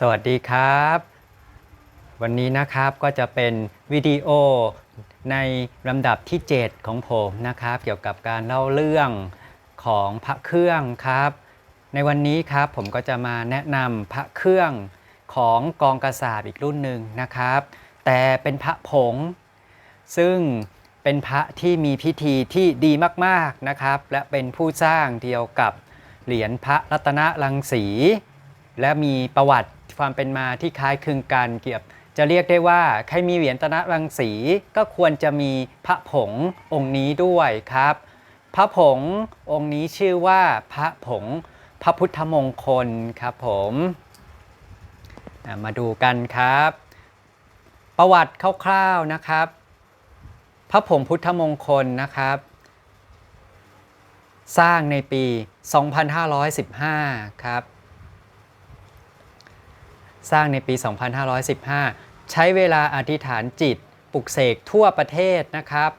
สวัสดีครับ วันนี้นะครับก็จะเป็นวิดีโอในลำดับที่ 7 ของผมนะครับ เกี่ยวกับการเล่าเรื่องของพระเครื่องครับ ในวันนี้ครับผมก็จะมาแนะนำพระเครื่องของกองกระสาบอีกรุ่นหนึ่งนะครับ แต่เป็นพระผง ซึ่งเป็นพระที่มีพิธีที่ดีมาก ๆนะครับ และเป็นผู้สร้างเดียวกับเหรียญพระรัตนรังสี และมีประวัติความเป็นมาที่คล้ายคลึงกันเกี่ยวกับจะเรียกได้ว่าใครมีเหรียญตนะรังสีก็ควรจะมีพระผงองค์นี้ด้วยครับ พระผงองค์นี้ชื่อว่าพระผงพระพุทธมงคลครับผมมาดูกันครับ ประวัติคร่าวๆนะครับ พระผงพุทธมงคลนะครับ สร้างในปี 2515 ครับ สร้างในปี 2515 ใช้เวลาอธิษฐานจิตปลุกเสกทั่วประเทศนะครับ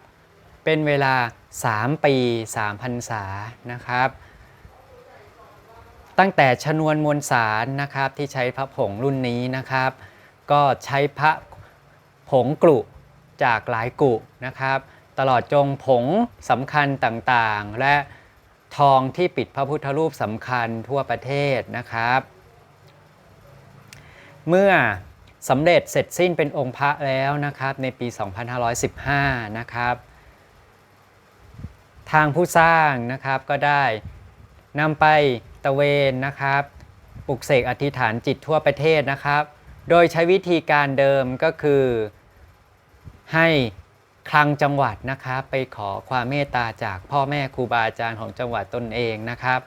เป็นเวลา 3 ปี 3 พรรษานะครับ ตั้งแต่ชนวนมวลสารนะครับที่ใช้พระผงรุ่นนี้นะครับ ก็ใช้พระผงกลุจากหลายกุนะครับ ตลอดจงผงสำคัญต่างๆ และทองที่ปิดพระพุทธรูปสำคัญทั่วประเทศนะครับ เมื่อสำเร็จเสร็จสิ้นเป็นองค์พระแล้วนะครับในปี 2515 นะครับ ทางผู้สร้างนะครับก็ได้นำไปตะเวนนะครับปลุกเสกอธิษฐานจิตทั่วประเทศนะครับ โดยใช้วิธีการเดิมก็คือให้คลังจังหวัดนะครับ ไปขอความเมตตาจากพ่อแม่ครูบาอาจารย์ของจังหวัดตนเองนะครับ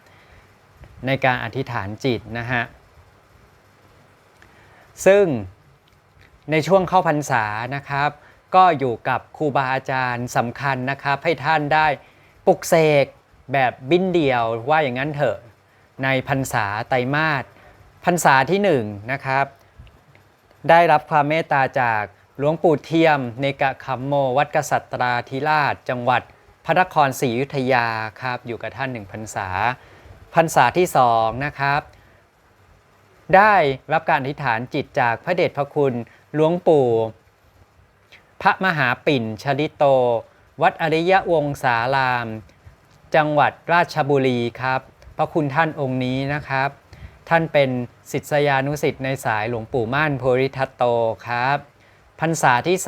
ในการอธิษฐานจิตนะฮะ ซึ่งในช่วงเข้าพรรษานะครับ ก็อยู่กับครูบาอาจารย์สำคัญนะครับ ให้ท่านได้ปลุกเสกแบบบินเดียวว่าอย่างนั้นเถอะในพรรษาไตรมาสพรรษาที่1นงนะครับ ได้รับความเมตตาจากหลวงปู่เทียมในกะคัมโม วัดกษัตราธิราช จังหวัดพระนครศรีอยุธยาครับอยู่กับท่านหนึ่งพรรษาพรรษาที่สองนะครับ ได้รับการอธิษฐานจิตจากพระเดชพระคุณหลวงปู่ พระมหาปิ่นชลิโต วัดอริยวงศาราม จังหวัดราชบุรีครับ พระคุณท่านองค์นี้นะครับ ท่านเป็นศิษยานุศิษย์ในสายหลวงปู่ม่านโพริทัตโตครับพรรษาที่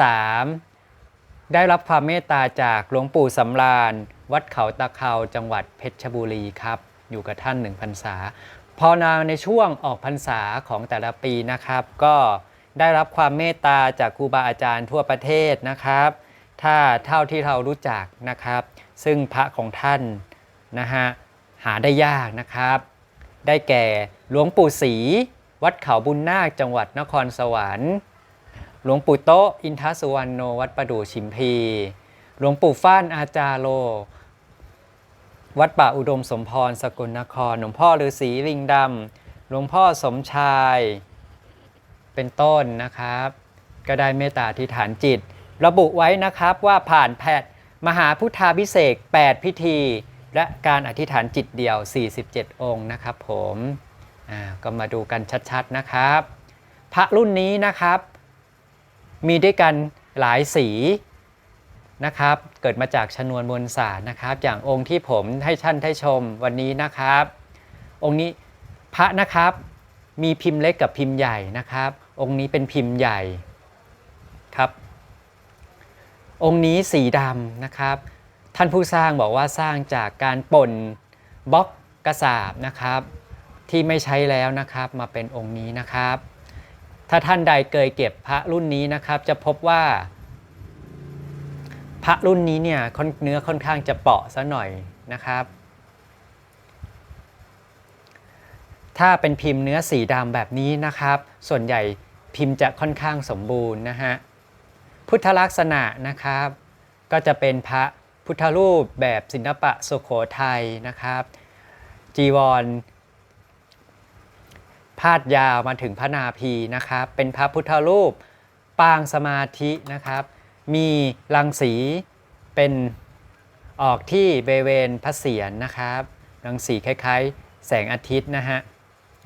3ได้รับความเมตตาจากหลวงปู่สำราญ วัดเขาตะเขาจังหวัดเพชรบุรีครับ อยู่กับท่านหนึ่งพรรษา พอนาในช่วงออกพรรษาของแต่ละปีนะครับ ก็ได้รับความเมตตาจากครูบาอาจารย์ทั่วประเทศนะครับ ถ้าเท่าที่เรารู้จักนะครับ ซึ่งพระของท่านนะฮะหาได้ยากนะครับ ได้แก่หลวงปู่ศรีวัดเขาบุญนาคจังหวัดนครสวรรค์หลวงปู่โตอินทสุวรรณโนวัดประดู่ชิมพี หลวงปู่ฟ้านอาจารโล วัดป่าอุดมสมพรสกลนคร หลวงพ่อฤาษีลิงดำหลวงพ่อสมชาย เป็นต้นนะครับ ก็ได้เมตตาอธิษฐานจิต ระบุไว้นะครับว่าผ่านแพทย์มหาพุทธาพิเศษ8พิธี และการอธิษฐานจิตเดี่ยว 47 องค์นะครับผมก็มาดูกันชัดๆนะครับ พระรุ่นนี้นะครับ มีด้วยกันหลายสี นะครับ เกิดมาจากชนวนมวลสารนะครับ อย่างองค์ที่ผมให้ท่านได้ชมวันนี้นะครับ องค์นี้พระนะครับมีพิมพ์เล็กกับพิมพ์ใหญ่นะครับ องค์นี้เป็นพิมพ์ใหญ่ครับ องค์นี้สีดำนะครับ ท่านผู้สร้างบอกว่าสร้างจากการป่นบล็อกกระสาบนะครับ ที่ไม่ใช้แล้วนะครับมาเป็นองค์นี้นะครับ ถ้าท่านใดเคยเก็บพระรุ่นนี้นะครับ จะพบว่า พระรุ่นนี้เนี่ยเนื้อค่อนข้างจะเปราะซะหน่อยนะครับ ถ้าเป็นพิมพ์เนื้อสีดำแบบนี้นะครับ ส่วนใหญ่พิมพ์จะค่อนข้างสมบูรณ์นะฮะพุทธลักษณะนะครับ ก็จะเป็นพระพุทธรูปแบบศิลปะสุโขทัยนะครับ จีวรพาดยาวมาถึงพระนาพีนะครับ เป็นพระพุทธรูปปางสมาธินะครับ มีรังสีเป็นออกที่บริเวณพระเศียรนะครับ รังสีคล้ายๆ แสงอาทิตย์นะฮะ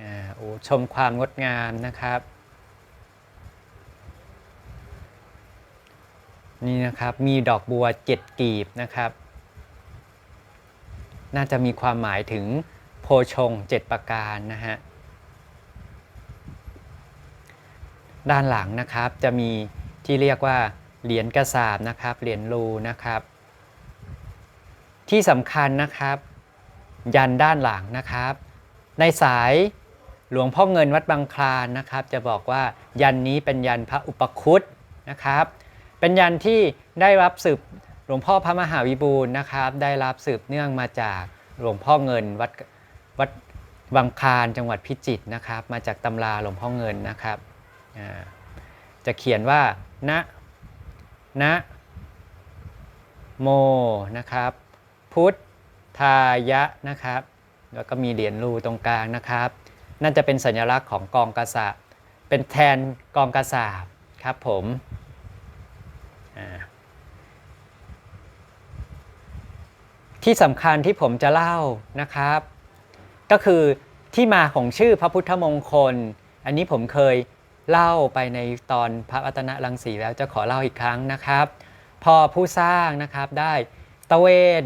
อ่าโอ้ชมความงดงามนะครับ นี่นะครับมีดอกบัวเจ็ดกีบนะครับ น่าจะมีความหมายถึงโพชงเจ็ดประการนะฮะด้านหลังนะครับจะมีที่เรียกว่า เหรียญกระสาบนะครับ เหรียญรูนะครับ ที่สำคัญนะครับ ยันด้านหลังนะครับ ในสายหลวงพ่อเงินวัดบางคลานนะครับ จะบอกว่ายันนี้เป็นยันพระอุปคุตนะครับ เป็นยันที่ได้รับสืบหลวงพ่อพระมหาวิบูลย์นะครับ ได้รับสืบเนื่องมาจากหลวงพ่อเงินวัดวัดบางคลานจังหวัดพิจิตรนะครับ มาจากตำราหลวงพ่อเงินนะครับ จะเขียนว่านะ นะโมนะครับ พุทธายะนะครับ แล้วก็มีเหรียญรูตรงกลางนะครับ นั่นจะเป็นสัญลักษณ์ของกองกษัตริย์เป็นแทนกองกษัตริย์ครับผมที่สำคัญที่ผมจะเล่านะครับ ก็คือที่มาของชื่อพระพุทธมงคล อันนี้ผมเคย เล่าไปในตอนพระรัตนรังสีแล้วจะขอเล่าอีกครั้งนะครับ พอผู้สร้างนะครับได้ตะเวน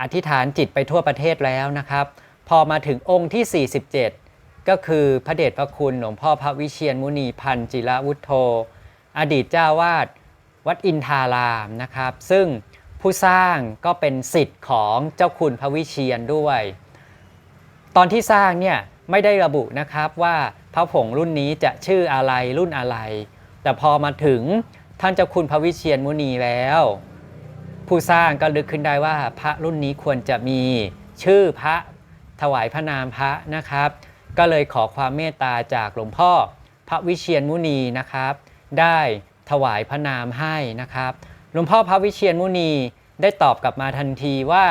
อธิษฐานจิตไปทั่วประเทศแล้วนะครับ พอมาถึงองค์ที่ 47 ก็คือพระเดชพระคุณหลวงพ่อพระวิเชียนมุนีพันจิระวุฒโธ อดีตเจ้าวาดวัดอินทารามนะครับ ซึ่งผู้สร้างก็เป็นสิทธิ์ของเจ้าคุณพระวิเชียนด้วย ตอนที่สร้างเนี่ยไม่ได้ระบุนะครับว่า พระผงรุ่นนี้จะชื่ออะไรรุ่นอะไร แต่พอมาถึงท่านเจ้าคุณพระวิเชียนมุนีแล้ว ผู้สร้างก็ลึกขึ้นได้ว่าพระรุ่นนี้ควรจะมีชื่อพระถวายพระนามพระนะครับ ก็เลยขอความเมตตาจากหลวงพ่อพระวิเชียนมุนีนะครับ ได้ถวายพระนามให้นะครับหลวงพ่อพระวิเชียนมุนีได้ตอบกลับมาทันทีว่า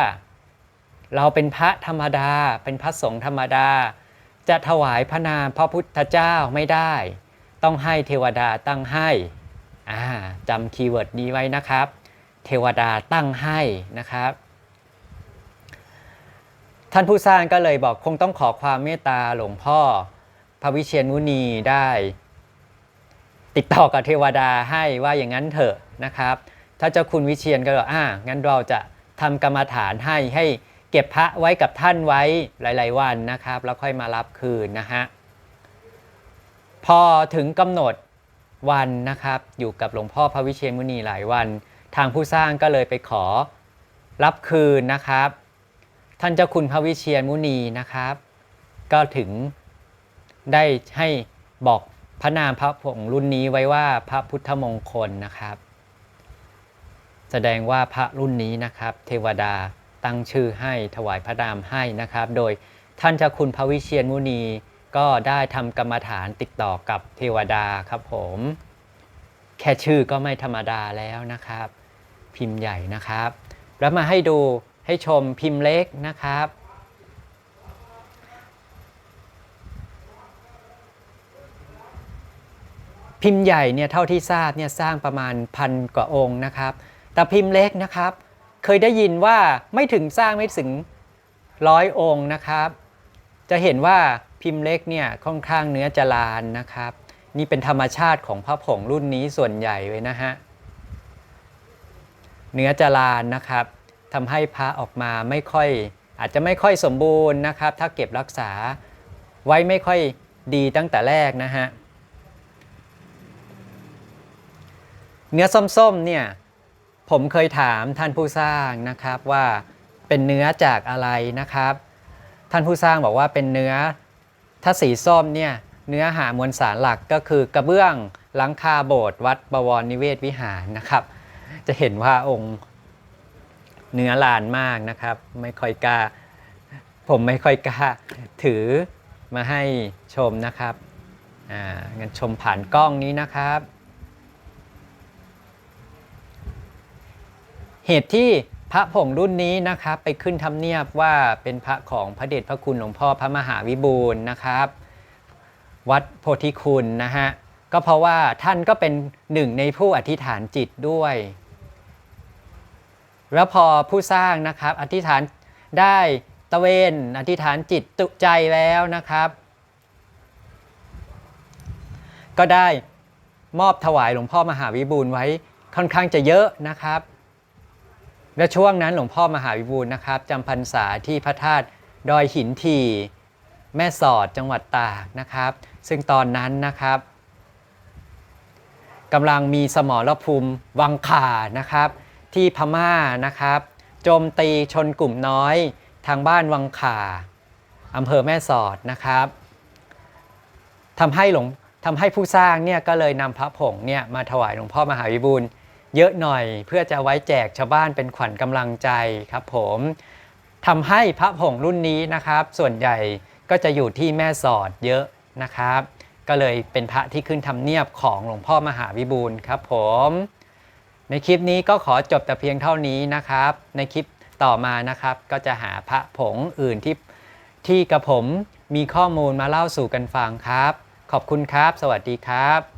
เราเป็นพระธรรมดา เป็นพระสงฆ์ธรรมดา จะถวายพระนามพระพุทธเจ้าไม่ได้ ต้องให้เทวดาตั้งให้จำคีย์เวิร์ดนี้ไว้นะครับ เทวดาตั้งให้นะครับ ท่านผู้สร้างก็เลยบอกคงต้องขอความเมตตาหลวงพ่อ พระวิเชียนมุนีได้ ติดต่อกับเทวดาให้ว่าอย่างนั้นเถอะนะครับ ถ้าเจ้าคุณวิเชียนก็บอกอ่างั้นเราจะทำกรรมฐานให้ให้ เก็บพระไว้กับท่านไว้หลาย ๆ วันนะครับ แล้วค่อยมารับคืนนะฮะพอถึงกำหนดวันนะครับ อยู่กับหลวงพ่อพระวิเชียนมุนีหลายวัน ทางผู้สร้างก็เลยไปขอรับคืนนะครับ ท่านเจ้าคุณพระวิเชียรมุนีนะครับ ก็ถึงได้ให้บอกพระนามพระผงรุ่นนี้ไว้ว่าพระพุทธมงคลนะครับ แสดงว่าพระรุ่นนี้นะครับ เทวดา ตั้งชื่อให้ถวายพระนามให้นะครับ โดยท่านเจ้าคุณพระวิเชียรมุนี ก็ได้ทำกรรมฐานติดต่อกับเทวดาครับผม แค่ชื่อก็ไม่ธรรมดาแล้วนะครับ พิมพ์ใหญ่นะครับ แล้วมาให้ดูให้ชมพิมพ์เล็กนะครับพิมพ์ใหญ่เนี่ยเท่าที่ทราบเนี่ยสร้างประมาณพันกว่าองค์นะครับ แต่พิมพ์เล็กนะครับ เคยได้ยินว่าไม่ถึงสร้างไม่ถึงร้อยองค์นะครับ จะเห็นว่าพิมพ์เล็กเนี่ยค่อนข้างเนื้อจะลานนะครับ นี่เป็นธรรมชาติของพระผงรุ่นนี้ส่วนใหญ่เลยนะฮะเนื้อจะลานนะครับทำให้พระออกมาไม่ค่อยอาจจะไม่ค่อยสมบูรณ์นะครับ ถ้าเก็บรักษาไว้ไม่ค่อยดีตั้งแต่แรกนะฮะเนื้อส้มๆเนี่ย ผมเคยถามท่านผู้สร้างนะครับว่าเป็นเนื้อจากอะไรนะครับ ท่านผู้สร้างบอกว่าเป็นเนื้อถ้าสีส้มเนี่ยเนื้อหามวลสารหลักก็คือกระเบื้องหลังคาโบสถ์วัดบวรนิเวศวิหารนะครับ จะเห็นว่าองค์เนื้อลานมากนะครับ ไม่ค่อยกล้า ผมไม่ค่อยกล้าถือมาให้ชมนะครับอ่างั้นชมผ่านกล้องนี้นะครับ เหตุที่พระผงรุ่นนี้นะครับไปขึ้นทำเนียบว่าเป็นพระของพระเดชพระคุณหลวงพ่อพระมหาวิบูลนะครับ วัดโพธิคุณนะฮะก็เพราะว่าท่านก็เป็นหนึ่งในผู้อธิษฐานจิตด้วย แล้วพอผู้สร้างนะครับอธิษฐานได้ตะเวนอธิษฐานจิตตุใจแล้วนะครับ ก็ได้มอบถวายหลวงพ่อมหาวิบูลไว้ค่อนข้างจะเยอะนะครับ และช่วงนั้นหลวงพ่อมหาวิบูลนะครับจำพรรษาที่พระธาตุดอยหินทีแม่สอดจังหวัดตากนะครับ ซึ่งตอนนั้นนะครับกำลังมีสมรภูมิวังขานะครับ ที่พม่านะครับโจมตีชนกลุ่มน้อยทางบ้านวังขาอำเภอแม่สอดนะครับทำให้หลวงทำให้ผู้สร้างเนี่ยก็เลยนำพระผงเนี่ยมาถวายหลวงพ่อมหาวิบูล เยอะหน่อย เพื่อจะไว้แจกชาวบ้านเป็นขวัญกำลังใจครับผมทำให้พระผงรุ่นนี้นะครับ ส่วนใหญ่ก็จะอยู่ที่แม่สอดเยอะนะครับ ก็เลยเป็นพระที่ขึ้นทำเนียบของหลวงพ่อมหาวิบูลครับผม ในคลิปนี้ก็ขอจบแต่เพียงเท่านี้นะครับ ในคลิปต่อมานะครับ ก็จะหาพระผงอื่นที่ที่กระผมมีข้อมูลมาเล่าสู่กันฟังครับ ขอบคุณครับ สวัสดีครับ